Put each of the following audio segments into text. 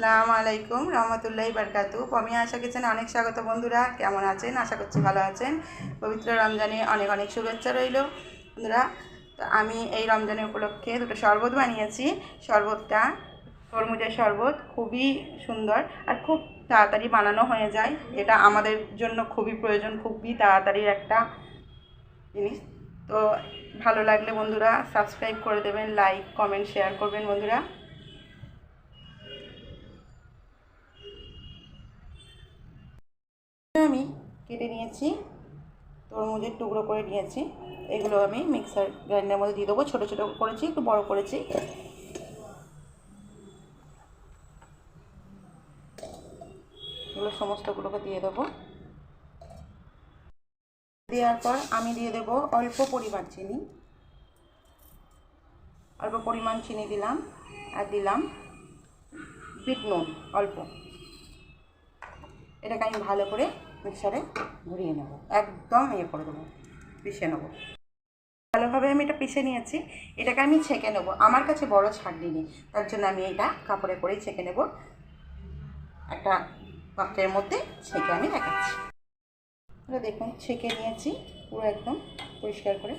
আসসালামু আলাইকুম, রহমতুল্লাহি বারকাতু পমি আশা কিচেনে অনেক স্বাগত বন্ধুরা। কেমন আছেন? আশা করছি ভালো আছেন। পবিত্র রমজানে অনেক অনেক শুভেচ্ছা রইল। বন্ধুরা, তো আমি এই রমজানের উপলক্ষে দুটো শরবত বানিয়েছি। শরবতটা, তরমুজের শরবত, খুবই সুন্দর আর খুব তাড়াতাড়ি বানানো হয়ে যায়। এটা আমাদের জন্য খুবই প্রয়োজন, খুবই তাড়াতাড়ির একটা জিনিস। তো ভালো লাগলে বন্ধুরা, সাবস্ক্রাইব করে দেবেন, লাইক, কমেন্ট, শেয়ার করবেন বন্ধুরা। আমি কেটে নিয়েছি। তরমুজের টুকরো করে নিয়েছি। এগুলো আমি মিক্সার গ্রাইন্ডারের মধ্যে দিয়ে দেবো। ছোটো ছোটো করেছি, একটু বড় করেছি। এগুলো সমস্তগুলোকে দিয়ে দেবো। দেওয়ার পর আমি দিয়ে দেবো অল্প পরিমাণ চিনি। অল্প পরিমাণ চিনি দিলাম আর দিলাম বিট নুন, অল্প। এটাকে আমি ভালো করে মিক্সারে ঘুরিয়ে নেব। একদম ইয়ে করে দেবো, পিষে নেব। ভালোভাবে আমি এটা পিষে নিয়েছি, এটাকে আমি ছেঁকে নেব। আমার কাছে বড় ছাঁকনি নেই তার জন্য আমি এটা কাপড়ে করেই ছেঁকে নেব। একটা পাত্রের মধ্যে ছেঁকে আমি দেখাচ্ছি। এটা দেখুন, ছেঁকে নিয়েছি পুরো একদম পরিষ্কার করে।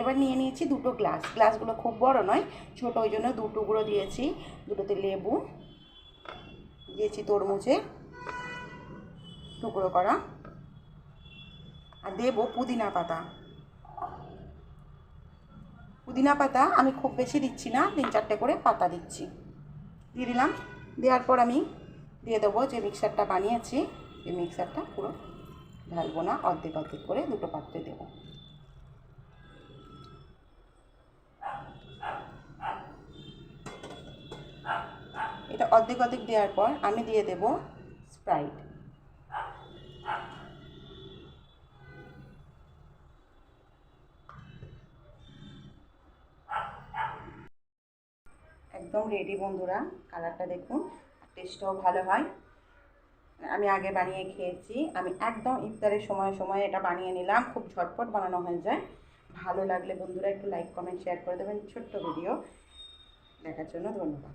এবার নিয়ে নিয়েছি দুটো গ্লাস। গ্লাসগুলো খুব বড় নয়, ছোট, ওই জন্য দু টুকরো দিয়েছি। দুটোতে লেবু দিয়েছি তরমুজে টুকরো করা। আর দেবো পুদিনা পাতা। পুদিনা পাতা আমি খুব বেশি দিচ্ছি না, তিন চারটে করে পাতা দিচ্ছি। দিয়ে দিলাম। দেওয়ার পর আমি দিয়ে দেবো যে মিক্সারটা বানিয়েছি, এই মিক্সারটা পুরো ঢালবো না, অর্ধেক অর্ধেক করে দুটো পাত্রে দেবো। এটা অর্ধেক অর্ধেক দেওয়ার পর আমি দিয়ে দেবো স্প্রাইট। একদম রেডি বন্ধুরা, কালারটা দেখুন টেস্টও ভালো হয়। আমি আগে বানিয়ে খেয়েছি, আমি একদম ইফতারের সময় সময় এটা বানিয়ে নিলাম, খুব ঝটপট বানানো হয়ে যায়। ভালো লাগলে বন্ধুরা একটু লাইক কমেন্ট শেয়ার করে দেবেন, ছোট্ট ভিডিও দেখার জন্য ধন্যবাদ।